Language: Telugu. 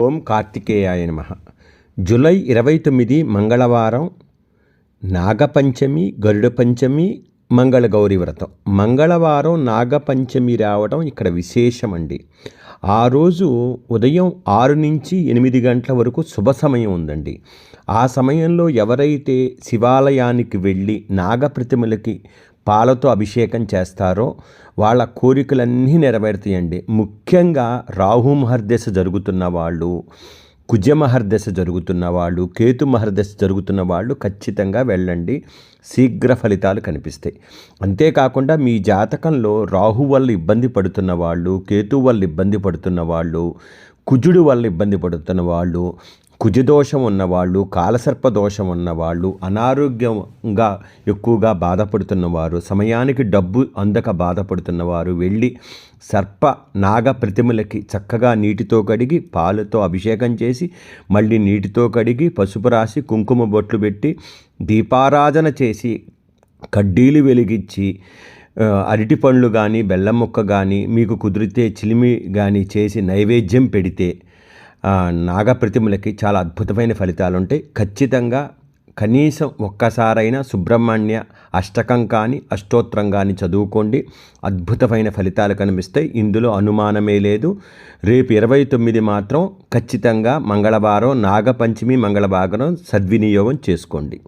ఓం కార్తికేయాయ నమ. జూలై ఇరవై తొమ్మిది మంగళవారం నాగపంచమి గరుడ పంచమి మంగళ గౌరి వ్రతం. మంగళవారం నాగపంచమి రావడం ఇక్కడ విశేషం అండి ఆ రోజు ఉదయం ఆరు నుంచి ఎనిమిది గంటల వరకు శుభ సమయం ఉందండి. ఆ సమయంలో ఎవరైతే శివాలయానికి వెళ్ళి నాగప్రతిమలకి పాలతో అభిషేకం చేస్తారో వాళ్ళ కోరికలన్నీ నెరవేరుతాయండి. ముఖ్యంగా రాహు మహర్దశ జరుగుతున్న వాళ్ళు కుజ మహర్దశ జరుగుతున్న వాళ్ళు కేతు మహర్దశ జరుగుతున్న వాళ్ళు ఖచ్చితంగా వెళ్ళండి. శీఘ్ర ఫలితాలు కనిపిస్తాయి. అంతేకాకుండా మీ జాతకంలో రాహు వల్ల ఇబ్బంది పడుతున్న వాళ్ళు కేతు వల్ల ఇబ్బంది పడుతున్న వాళ్ళు కుజుడు వల్ల ఇబ్బంది పడుతున్న వాళ్ళు కుజదోషం ఉన్నవాళ్ళు కాలసర్ప దోషం ఉన్నవాళ్ళు అనారోగ్యంగా ఎక్కువగా బాధపడుతున్నవారు సమయానికి డబ్బు అందక బాధపడుతున్నవారు వెళ్ళి సర్ప నాగ ప్రతిమలకి చక్కగా నీటితో కడిగి పాలతో అభిషేకం చేసి మళ్ళీ నీటితో కడిగి పసుపు రాసి కుంకుమ బొట్లు పెట్టి దీపారాధన చేసి కడ్డీలు వెలిగించి అరటి పండ్లు కానీ బెల్లం ముక్క కానీ మీకు కుదిరితే చిలిమి కానీ చేసి నైవేద్యం పెడితే నాగప్రతిమలకి చాలా అద్భుతమైన ఫలితాలు ఉంటాయి ఖచ్చితంగా కనీసం ఒక్కసారైనా సుబ్రహ్మణ్య అష్టకం కానీ అష్టోత్తరం కానీ చదువుకోండి. అద్భుతమైన ఫలితాలు కనిపిస్తాయి. ఇందులో అనుమానమే లేదు. రేపు ఇరవై తొమ్మిది మాత్రం ఖచ్చితంగా మంగళవారం నాగపంచమి మంగళవారం సద్వినియోగం చేసుకోండి.